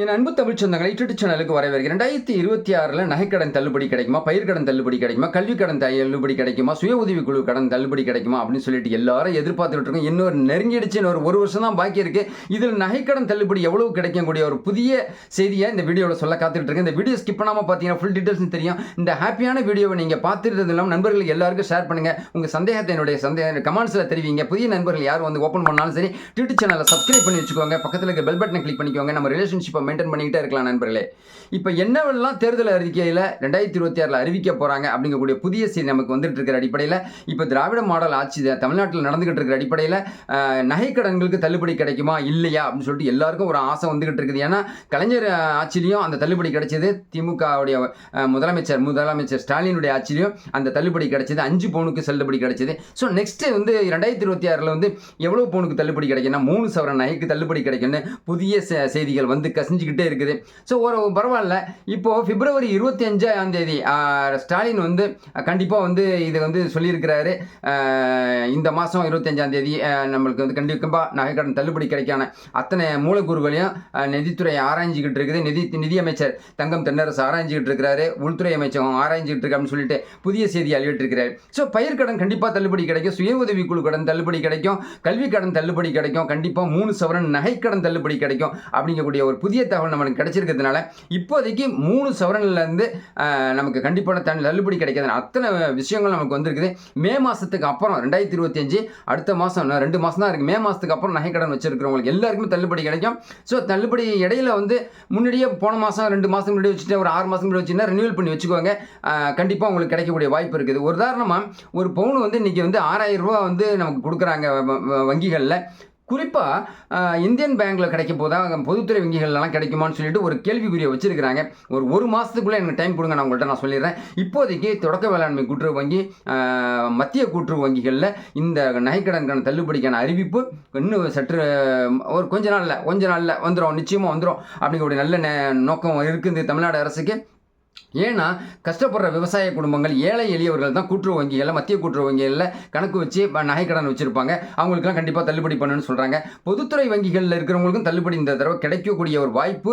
என் அன்பு தமிழ் சொந்தங்களை யூடியூப் சேனலுக்கு வரவேற்கிறேன். ரெண்டாயிரத்தி இருபத்தி ஆறில் நகைக்கடன் தள்ளுபடி கிடைக்குமா? பயிர்க்கடன் தள்ளுபடி கிடைக்குமா? கல்வி கடன் தள்ளுபடி கிடைக்குமா? சுய உதவி குழு கடன் தள்ளுபடி கிடைக்குமா? அப்படின்னு சொல்லிட்டு எல்லாரும் எதிர்பார்த்துட்டு இருக்கோம். இன்னொரு நெருங்கிடுச்சு இன்னொரு ஒரு வருஷம் தான் பாக்கி இருக்கு. இதில் நகைக்கடன் தள்ளுபடி எவ்வளவு கிடைக்கக்கூடிய ஒரு புதிய செய்தியை இந்த வீடியோவில் சொல்ல காத்துட்டு இருக்கேன். இந்த வீடியோ ஸ்கிப் பண்ணாமல் பார்த்தீங்கன்னா ஃபுல் டீட்டெயில்ஸ் தெரியும். இந்த ஹாப்பியான வீடியோவை நீங்கள் பார்த்துட்டு இல்லாமல் நண்பர்கள் எல்லாருக்கும் ஷேர் பண்ணுங்கள் உங்கள் சந்தேகத்தை என்னுடைய சந்தேக கமெண்ட்ஸில் தெரிவிங்க. புதிய நண்பர்கள் யார் வந்து ஓப்பன் பண்ணாலும் சரி யூடியூப் சேனலை சப்ஸ்கிரைப் பண்ணி வச்சுக்கோங்க. பக்கத்தில் இருக்க பெல் பட்டனை கிளிக் பண்ணிக்கோங்க. நம்ம ரிலேஷன்ஷிப்பை மெயின்டைன் பண்ணிக்கிட்டே இருக்கலாம் நண்பர்களே. இப்போ என்னவெல்லாம் தேர்தல் அறிக்கையில் ரெண்டாயிரத்தி இருபத்தி ஆறில் அறிவிக்க போகிறாங்க அப்படிங்கக்கூடிய புதிய செய்தி நமக்கு வந்துட்டு இருக்கிற அடிப்படையில் இப்போ திராவிட மாடல் ஆட்சி தமிழ்நாட்டில் நடந்துகிட்டு இருக்கிற அடிப்படையில் நகைக்கடன்களுக்கு தள்ளுபடி கிடைக்குமா இல்லையா அப்படின்னு சொல்லிட்டு எல்லாருக்கும் ஒரு ஆசை வந்துகிட்டு இருக்குது. ஏன்னா கலைஞர் ஆட்சிலையும் ஆட்சியிலையும் அந்த தள்ளுபடி கிடைச்சது திமுகவுடைய முதலமைச்சர் முதலமைச்சர் ஸ்டாலினுடைய ஆட்சிலையும் அந்த தள்ளுபடி கிடைச்சது அஞ்சு பவுனுக்கு தள்ளுபடி கிடைச்சது. ஸோ நெக்ஸ்ட் வந்து ரெண்டாயிரத்தி இருபத்தி ஆறில் வந்து எவ்வளோ பவுனுக்கு தள்ளுபடி கிடைக்கும்னா மூணு சவரன் நகைக்கு தள்ளுபடி கிடைக்கும்னு புதிய செய்திகள் வந்து கசிஞ்சுக்கிட்டே இருக்குது. ஸோ ஒரு பரவாயில்ல. இப்போ பிப்ரவரி இருபத்தி அஞ்சாம் தேதி ஸ்டாலின் வந்து கண்டிப்பாக வந்து இது வந்து சொல்லியிருக்கிறாரு. இந்த மாதம் இருபத்தஞ்சாம் தேதி நம்மளுக்கு வந்து கண்டிப்பாக நகைக்கடன் தள்ளுபடி கிடைக்கான அத்தனை மூலக்கூறுகளையும் நிதித்துறை ஆராய்ஞ்சிக்கிட்டு இருக்குது. நிதி நிதியமைச்சர் தங்கம் தென்னரசு ஆராய்ஞ்சிக்கிட்டு இருக்கிறாரு. உள்துறை அமைச்சகம் ஆராய்ஞ்சிக்கிட்டு இருக்கு அப்படின்னு சொல்லிட்டு புதிய செய்தி வெளியிட்டிருக்கிறார். ஸோ பயிர்க்கடன் கண்டிப்பாக தள்ளுபடி கிடைக்கும். சுய உதவி குழு கடன் தள்ளுபடி கிடைக்கும். கல்வி கடன் தள்ளுபடி கிடைக்கும். கண்டிப்பாக மூணு சவரன் நகைக்கடன் தள்ளுபடி கிடைக்கும். அப்படிங்கக்கூடிய ஒரு புதிய தகவல் நமக்கு கிடைச்சிருக்கிறதுனால இப்போதைக்கு மூணு சவரன்லேருந்து நமக்கு கண்டிப்பான தன் தள்ளுபடி கிடைக்காது அத்தனை விஷயங்கள் நமக்கு வந்திருக்குது. மே மாதத்துக்கு அப்புறம் ரெண்டாயிரத்தி இருபத்தி அஞ்சு அடுத்த மாதம் ரெண்டு மாதம் தான் இருக்குது மே மாதத்துக்கு அப்புறம் நகைக்கடன் வச்சிருக்கிறவங்களுக்கு எல்லாருக்குமே தள்ளுபடி கிடைக்கும். ஸோ தள்ளுபடி இடையில வந்து முன்னாடியே போன மாதம் ரெண்டு மாதம் முன்னாடி வச்சுட்டு ஒரு ஆறு மாதம் முன்னாடி வச்சுன்னா ரினியூவல் பண்ணி வச்சுக்கோங்க. கண்டிப்பாக உங்களுக்கு கிடைக்கக்கூடிய வாய்ப்பு இருக்குது. ஒரு உதாரணமாக ஒரு பவுன் வந்து இன்றைக்கி வந்து ஆறாயிரம் ரூபா வந்து நமக்கு கொடுக்குறாங்க வங்கிகளில். குறிப்பாக இந்தியன் பேங்க்கில் கிடைக்க போதா பொதுத்துறை வங்கிகள்லாம் கிடைக்குமான்னு சொல்லிட்டு ஒரு கேள்விக்குறியை வச்சிருக்கிறாங்க. ஒரு ஒரு மாதத்துக்குள்ளே எனக்கு டைம் கொடுங்க நான் உங்கள்கிட்ட நான் சொல்லிடுறேன். இப்போதைக்கு தொடக்க வேளாண்மை கூட்டுறவு வங்கி மத்திய கூட்டுறவு வங்கிகளில் இந்த நகைக்கடனுக்கான தள்ளுபடிக்கான அறிவிப்பு இன்னும் சற்று ஒரு கொஞ்ச நாளில் கொஞ்ச நாளில் வந்துடும் நிச்சயமாக வந்துடும் அப்படிங்கக்கூடிய நல்ல நோக்கம் இருக்குது தமிழ்நாடு அரசுக்கு. ஏன்னா கஷ்டப்படுற விவசாய குடும்பங்கள் ஏழை எளியவர்கள் தான் கூட்டுறவு வங்கிகளில் மத்திய கூட்டுறவு வங்கிகளில் கணக்கு வச்சு நகைக்கடன் வச்சுருப்பாங்க. அவங்களுக்குலாம் கண்டிப்பாக தள்ளுபடி பண்ணுன்னு சொல்கிறாங்க பொதுத்துறை வங்கிகளில் இருக்கிறவங்களுக்கும் தள்ளுபடி இந்த தடவை கிடைக்கக்கூடிய ஒரு வாய்ப்பு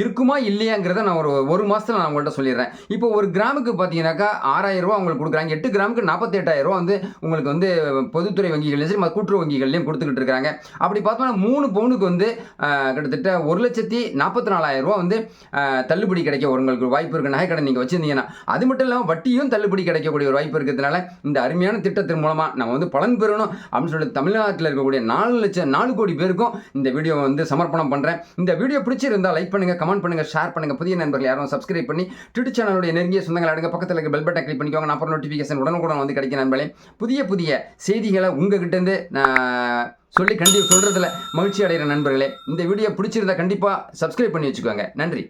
இருக்குமா இல்லையாங்கிறத நான் ஒரு ஒரு மாதத்தில் நான் உங்கள்கிட்ட சொல்லிடுறேன். இப்போ ஒரு கிராமுக்கு பார்த்தீங்கன்னாக்கா ஆறாயிரம் ரூபா அவங்களுக்கு கொடுக்குறாங்க. எட்டு கிராமுக்கு நாற்பத்தெட்டாயிரம் ரூபா வந்து உங்களுக்கு வந்து பொதுத்துறை வங்கிகள்லையும் சரி கூட்டுறவு வங்கிகள்லையும் கொடுத்துக்கிட்டு இருக்காங்க. அப்படி பார்த்தோம்னா மூணு பவுனுக்கு வந்து கிட்டத்தட்ட ஒரு லட்சத்தி நாற்பத்தி நாலாயிரம் ரூபா வந்து தள்ளுபடி கிடைக்க உங்களுக்கு வாய்ப்பு இருக்குது கடை நீங்கள் வச்சிருந்தீங்கன்னா அது மட்டும் இல்லாமல் வட்டியும் தள்ளுபடி கிடைக்கக்கூடிய ஒரு வாய்ப்பு இருக்கிறதுனால இந்த அருமையான திட்டத்தின் மூலமாக நம்ம வந்து பலன் பெறணும் அப்படின்னு சொல்லிட்டு தமிழ்நாட்டில் இருக்கக்கூடிய நாலு லட்சம் நாலு கோடி பேருக்கும் இந்த வீடியோ வந்து சமர்ப்பணம் பண்ணுறேன் இந்த வீடியோ பிடிச்சிருந்தா லைக் பண்ணுங்க கமெண்ட் பண்ணுங்க ஷேர் பண்ணுங்கள் புதிய நண்பர்கள் யாரும் சப்ஸ்கிரைப் பண்ணி ட்விட்டர் சேனலுடைய நெருங்கிய சொந்தங்கள் அடுங்க பக்கத்தில் இருக்க பெல் பட்டன் கிளிக் பண்ணிக்கோங்க. நான் அப்புறம் நோட்டிஃபிகேஷன் உடனுக்குடன் வந்து கிடைக்கும் நண்பர்களே. புதிய புதிய செய்திகளை உங்ககிட்டேருந்து நான் சொல்லி கண்டிப்பாக சொல்கிறதுல மகிழ்ச்சி அடைகிற நண்பர்களே. இந்த வீடியோ பிடிச்சிருந்தா கண்டிப்பாக சப்ஸ்கிரைப் பண்ணி வச்சுக்கோங்க. நன்றி.